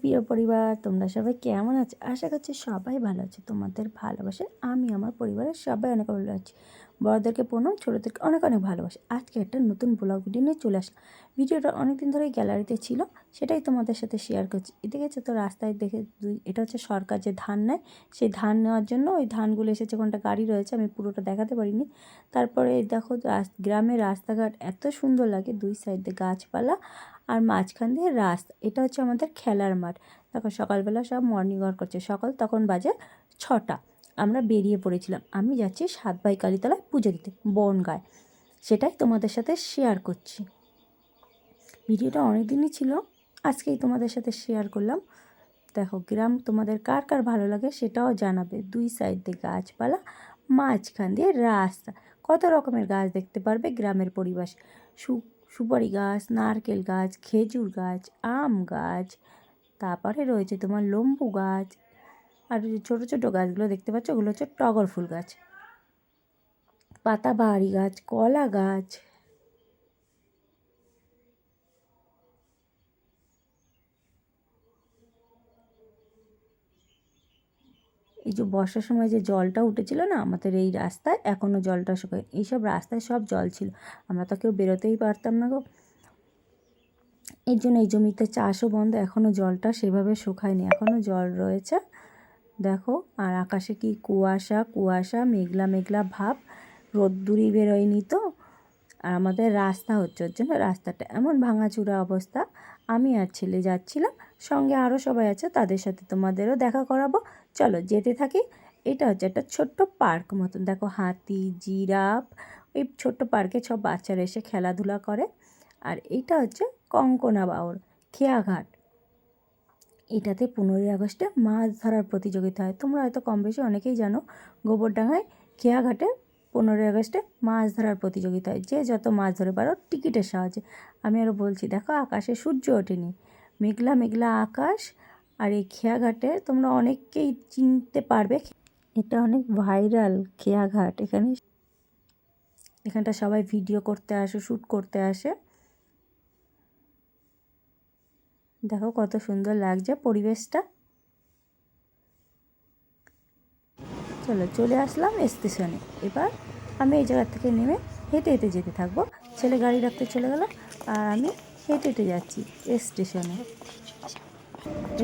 প্রিয় পরিবার, তোমরা সবাই কেমন আছো? আশা করছি সবাই ভালো আছে। তোমাদের ভালোবাসে আমি, আমার পরিবারের সবাই অনেক ভালো আছি। বড়দেরকে প্রণাম, ছোটোদেরকে অনেক অনেক ভালোবাসে। আজকে একটা নতুন ব্লগ ভিডিও নিয়ে চলে আসলাম। ভিডিওটা অনেক দিন ধরেই গ্যালারিতে ছিল, সেটাই তোমাদের সাথে শেয়ার করছি। হচ্ছে তো রাস্তায় দেখে দুই, এটা হচ্ছে সরকার যে ধান নেয়, সেই ধান নেওয়ার জন্য ওই ধানগুলো এসেছে, কোনটা গাড়ি রয়েছে, আমি পুরোটা দেখাতে পারিনি। তারপরে দেখো গ্রামের রাস্তাঘাট এত সুন্দর লাগে, দুই সাইডে গাছপালা আর মাঝখান দিয়ে রাস্তা, এটা হচ্ছে আমাদের খেলার মাঠ। দেখো সকালবেলা সব মর্নিং ওয়াক করছে, সকাল তখন বাজে ছটা। আমরা বেরিয়ে পড়েছিলাম। আমি যাচ্ছি সাত ভাই কালীতলায় পুজো দিতে, বনগায়। সেটাই তোমাদের সাথে শেয়ার করছি। ভিডিওটা অনেক দিনই ছিল, আজকেই তোমাদের সাথে শেয়ার করলাম। দেখো গ্রাম তোমাদের কার কার ভালো লাগে সেটাও জানাবে। দুই সাইড দিয়ে গাছপালা, মাঝখান দিয়ে রাস্তা। কত রকমের গাছ দেখতে পারবে গ্রামের পরিবেশ। সু সুপারি গাছ, নারকেল গাছ, খেজুর গাছ, আম গাছ, তারপরে রয়েছে তোমার লম্বু গাছ, আর ছোটো ছোটো গাছগুলো দেখতে পাচ্ছ? ওগুলো হচ্ছে টগর ফুল গাছ। পাতাবাহারি গাছ, কলা গাছ এই যে বর্ষার সময় যে জলটা উঠেছিল না আমাদের এই রাস্তায় এখনও জলটা শুকায় এইসব রাস্তায় সব জল ছিল। আমরা তো কেউ বেরোতেই পারতাম না গো। এর জন্য এই জমিতে চাষও বন্ধ এখনও জলটা সেভাবে শুকায়নি এখনও জল রয়েছে। দেখো, আর আকাশে কি কুয়াশা কুয়াশা, মেঘলা মেঘলা ভাব। রোদ্দুরই বেরোয়নি তো। আর আমাদের রাস্তা হচ্ছে ওর জন্য রাস্তাটা এমন ভাঙাচুরা অবস্থা। আমি আর ছেলে যাচ্ছিলাম, সঙ্গে আরও সবাই আছে, তাদের সাথে তোমাদেরও দেখা করাবো। চলো যেতে থাকি। এটা হচ্ছে একটা ছোট্ট পার্ক মতন। দেখো হাতি, জিরাফ এই ছোট্ট পার্কে সব বাচ্চারা এসে খেলাধুলা করে। আর এইটা হচ্ছে কঙ্কনা বাউর খেয়াঘাট। এটাতে পনেরোই আগস্টে মাছ ধরার প্রতিযোগিতা হয়। তোমরা হয়তো কম বেশি অনেকেই জানো, গোবরডাঙ্গায় খেয়াঘাটে পনেরোই আগস্টে মাছ ধরার প্রতিযোগিতা হয়। যে যত মাছ ধরে পারো টিকিটের সাহায্যে। আমি আরও বলছি, দেখো আকাশে সূর্য ওঠেনি। মেঘলা মেঘলা আকাশ আর এই খেয়াঘাটে তোমরা অনেককেই চিনতে পারবে। এটা অনেক ভাইরাল খেয়াঘাট। এখানে এখানটা সবাই ভিডিও করতে আসে শ্যুট করতে আসে। দেখো কত সুন্দর লাগছে পরিবেশটা। চলো, চলে আসলাম স্টেশনে। এবার আমি এই জায়গা থেকে নেমে হেঁটে হেঁটে যেতে থাকব। ছেলে গাড়ি রাখতে চলে গেল আর আমি হেঁটে হেঁটে যাচ্ছি স্টেশনে।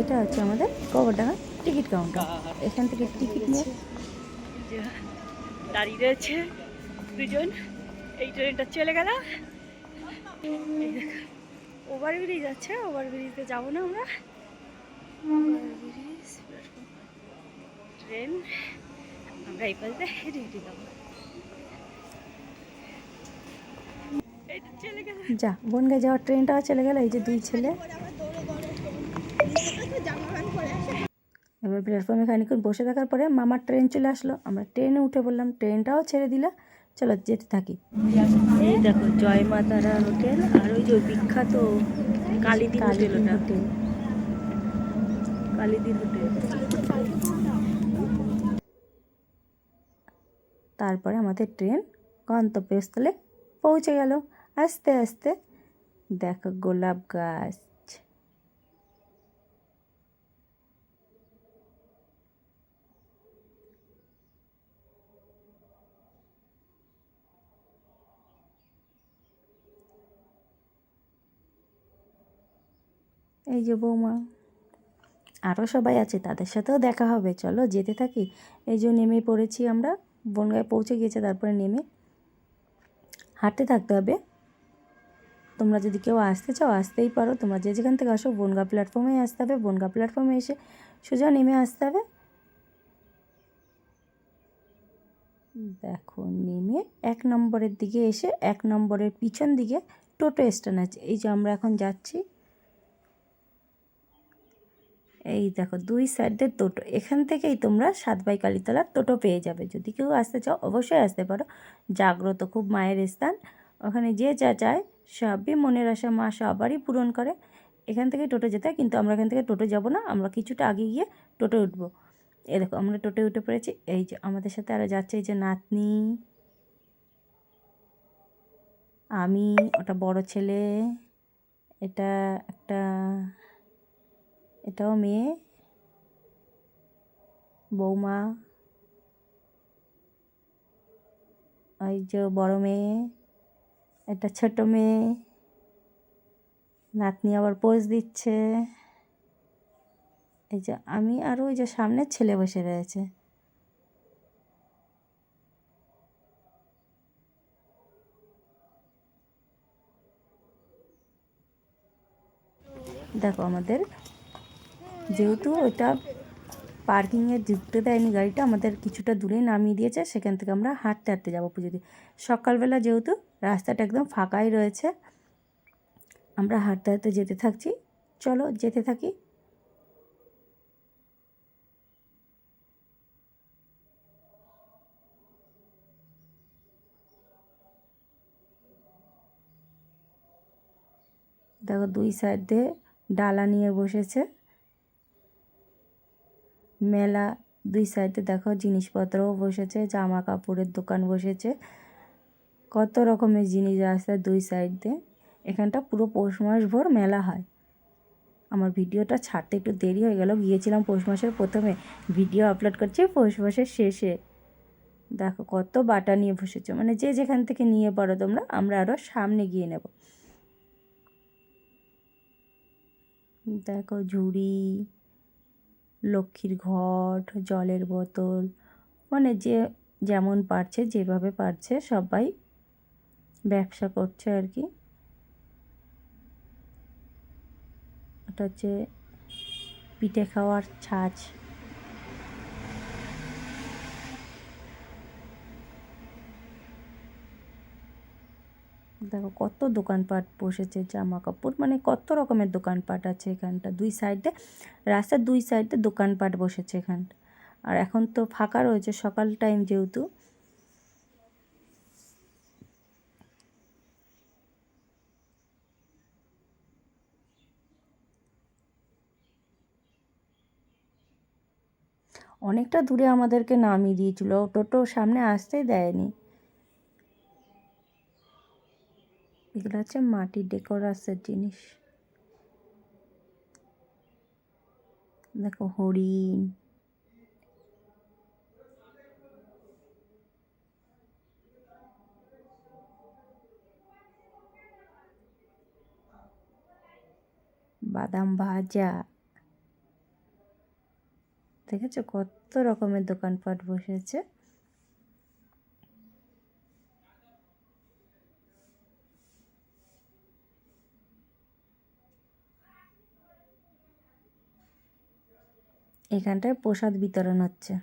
এটা হচ্ছে আমাদের গোবরডাঙ্গা টিকিট কাউন্টার। এখান থেকে টিকিট নিয়ে দাঁড়িয়ে রয়েছে দুজন। এই ট্রেনটা চলে গেল। এই দেখো ওভার ব্রিজ আছে ওভার ব্রিজে যাব না আমরা। ওভারব্রিজ, ট্রেন আমরা এই পাশে হেঁটে হেঁটে যাব যা বনগাঁ যাওয়ার ট্রেনটাও চলে গেল এই যে দুই ছেলে। এবার প্ল্যাটফর্মে খানিক্ষণ বসে থাকার পরে মামার ট্রেন চলে আসলো। আমরা ট্রেনে উঠে পড়লাম ট্রেনটাও ছেড়ে দিল চলো যেতে থাকি। এই দেখো জয় মাতারা হোটেল আর ওই যে বিখ্যাত কালীদি হোটেল ওটা। হোটেল। কালীদি হোটেল। তারপরে আমাদের ট্রেন গন্তব্যস্থলে পৌঁছে গেল। আস্তে আস্তে দেখো গোলাপ গাছ। এই যে বৌমা। আরও সবাই আছে, তাদের সাথেও দেখা হবে। চলো যেতে থাকি। এই যে নেমে পড়েছি আমরা। বনগায় পৌঁছে গিয়েছে, তারপরে নেমে হাঁটতে থাকতে হবে। তোমরা যদি কেউ আসতে চাও, আসতেই পারো। তোমরা যে যেখান থেকে আসো, বনগা প্ল্যাটফর্মে আসতে হবে। বনগা প্ল্যাটফর্মে এসে সোজা নেমে আসতে হবে। দেখো, নেমে এক নম্বরের দিকে এসে, এক নম্বরের পিছন দিকে টোটো স্ট্যান্ড আছে। এই যে আমরা এখন যাচ্ছি। এই দেখো দুই সাইডের টোটো এখান থেকেই তোমরা সাতবাই কালীতলার টোটো পেয়ে যাবে। যদি কেউ আসতে চাও, অবশ্যই আসতে পারো। জাগ্রত খুব মায়ের স্থান। ওখানে যে যা চায়, সবই মনের আশা মা সবারই পূরণ করে। এখান থেকে টোটো যেতে কিন্তু আমরা এখান থেকে টোটো যাব না। আমরা কিছুটা আগে গিয়ে টোটো উঠবো। এই দেখো, আমরা টোটোয় উঠে পড়েছি। এই যে আমাদের সাথে আরও যাচ্ছে এই যে নাতনি। আমি, ওটা বড় ছেলে। এটা একটা এটাও মেয়ে। বৌমা। ওই যে বড় মেয়ে এটা ছোট মেয়ে। নাতনি আবার পোজ দিচ্ছে। এই যে আমি আর ওই যে সামনে ছেলে বসে রয়েছে। দেখো আমাদের যেহেতু ওটা পার্কিংয়ে ঢুকতে দেয়নি গাড়িটা, আমাদের কিছুটা দূরে নামিয়ে দিয়েছে, সেখান থেকে আমরা হাঁটতে হাঁটতে যাব পুজো দিয়ে সকালবেলা যেহেতু রাস্তাটা একদম ফাঁকাই রয়েছে, আমরা হাঁটতে হাঁটতে যেতে থাকছি। চলো যেতে থাকি। দেখো দুই সাইডে ডালা নিয়ে বসেছে। মেলা দুই সাইডে দেখো জিনিসপত্রও বসেছে জামা কাপড়ের দোকান বসেছে। কত রকমের জিনিস রাস্তার দুই সাইড। এখানটা পুরো পৌষ মাস ভোর মেলা হয়। আমার ভিডিওটা ছাড়তে একটু দেরি হয়ে গেল, গিয়েছিলাম পৌষ মাসের প্রথমে। ভিডিও আপলোড করছি পৌষ মাসের শেষে। দেখো কত বাটা নিয়ে বসেছে মানে যে যেখান থেকে নিয়ে পারো তোমরা, আমরা আরও সামনে গিয়ে নেব। দেখো ঝুড়ি লক্ষ্মীর ঘট, জলের বোতল মানে যে যেমন পারছে, যেভাবে পারছে, সবাই ব্যবসা করছে আর কি। ওটা হচ্ছে পিঠে খাওয়ার ছাঁচ। দেখো কত দোকানপাট বসেছে জামা কাপড় মানে কত রকমের দোকানপাট আছে এখানটা। দুই সাইডে, রাস্তার দুই সাইডে দোকানপাট বসেছে এখানটা আর এখন তো ফাঁকা রয়েছে, সকাল টাইম যেহেতু। অনেকটা দূরে আমাদেরকে নামিয়ে দিয়েছিল, টোটো সামনে আসতেই দেয়নি। এগুলো হচ্ছে মাটির ডেকোরাসের জিনিস। দেখো হরিণ। বাদাম ভাজা। দেখেছ কত রকমের দোকানপাট বসেছে? এখানটায় প্রসাদ বিতরণ হচ্ছে।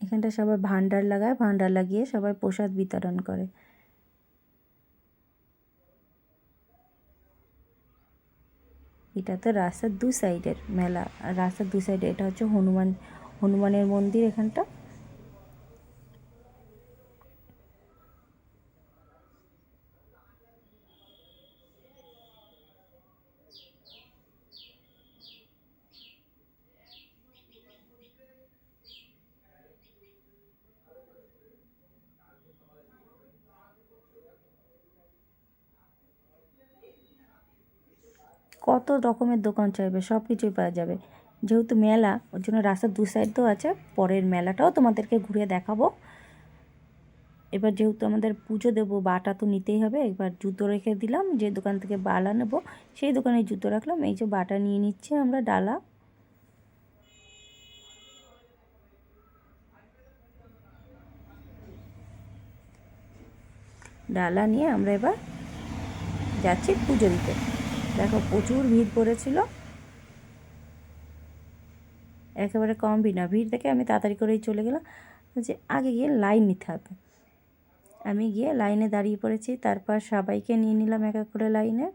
এখানটা সবাই ভান্ডার লাগায় ভান্ডার লাগিয়ে সবাই প্রসাদ বিতরণ করে। এটা তো রাস্তার দু সাইডের মেলা। রাস্তার দু সাইডে এটা হচ্ছে হনুমান, হনুমানের মন্দির এখানটা। কত রকমের দোকান চাইবে সব কিছুই পাওয়া যাবে। যেহেতু মেলা, ওর জন্য রাস্তার দু সাইড তো আছে, পরের মেলাটাও তোমাদেরকে ঘুরে দেখাবো। এবার যেহেতু আমাদের পুজো দেবো, বাটা তো নিতেই হবে এবার জুতো রেখে দিলাম, যে দোকান থেকে বালা নেব, সেই দোকানে জুতো রাখলাম, এই যে বাটা নিয়ে নিচ্ছি আমরা ডালা। ডালা নিয়ে আমরা এবার যাচ্ছি পুজো দিতে। দেখো, প্রচুর ভিড় পড়েছিল। একেবারে কম ভিড় না, ভিড় দেখে আমি তাড়াতাড়ি করেই চলে গেলাম। যে আগে গিয়ে লাইন নিতে হবে। আমি গিয়ে লাইনে দাঁড়িয়ে পড়েছি, তারপর সবাইকে নিয়ে নিলাম এক এক করে লাইনে।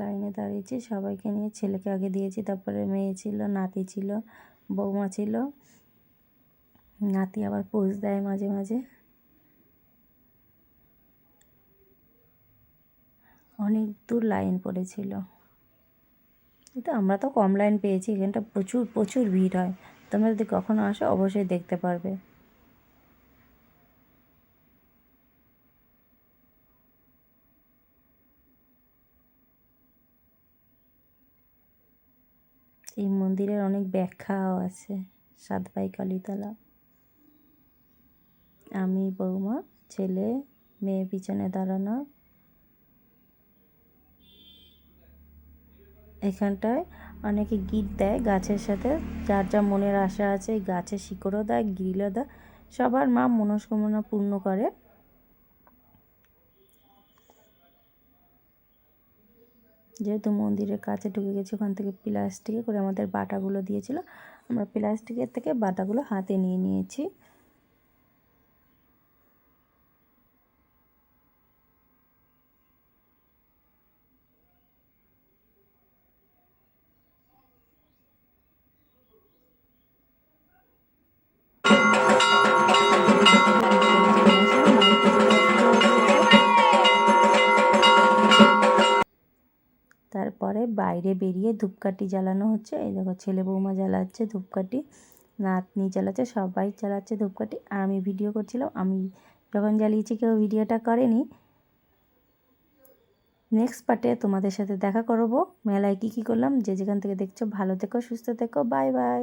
লাইনে দাঁড়িয়েছি। সবাইকে নিয়ে ছেলেকে আগে দিয়েছি, তারপরে মেয়ে ছিল, নাতি ছিল, বৌমা ছিল। নাতি আবার পোজ দেয় মাঝে মাঝে। অনেক দূর লাইন পড়েছিল। কিন্তু আমরা তো কম লাইন পেয়েছি, এখানটা প্রচুর প্রচুর ভিড় হয়। তোমরা যদি কখনো আসো, অবশ্যই দেখতে পারবে এই মন্দিরের অনেক ব্যাখ্যাও আছে। সাতবাই কালীতলা। আমি, বৌমা, ছেলে, মেয়ে পিছনে দাঁড়ানো। এখানটায় অনেকে গিট দেয় গাছের সাথে। যার যা মনের আশা আছে গাছের শিকড়ও দেয়, গ্রিলও দেয়। সবার মা মনস্কামনা পূর্ণ করে। যেহেতু মন্দিরের কাছে ঢুকে গেছি, ওখান থেকে প্লাস্টিকে করে আমাদের বাটাগুলো দিয়েছিল। আমরা প্লাস্টিকের থেকে বাটাগুলো হাতে নিয়ে নিয়েছি। তারপরে বাইরে বেরিয়ে ধূপকাঠি জ্বালানো হচ্ছে। এই দেখো ছেলে বৌমা জ্বালাচ্ছে ধূপকাঠি, নাতনি জ্বালাচ্ছে, সবাই জ্বালাচ্ছে ধূপকাঠি। আর আমি ভিডিও করছিলাম, আমি যখন জ্বালিয়েছি কেউ ভিডিওটা করেনি। নেক্সট পার্টে তোমাদের সাথে দেখা করব। মেলায় কী কী করলাম, যে যেখান থেকে দেখছ ভালো থেকো, সুস্থ থেকো বাই বাই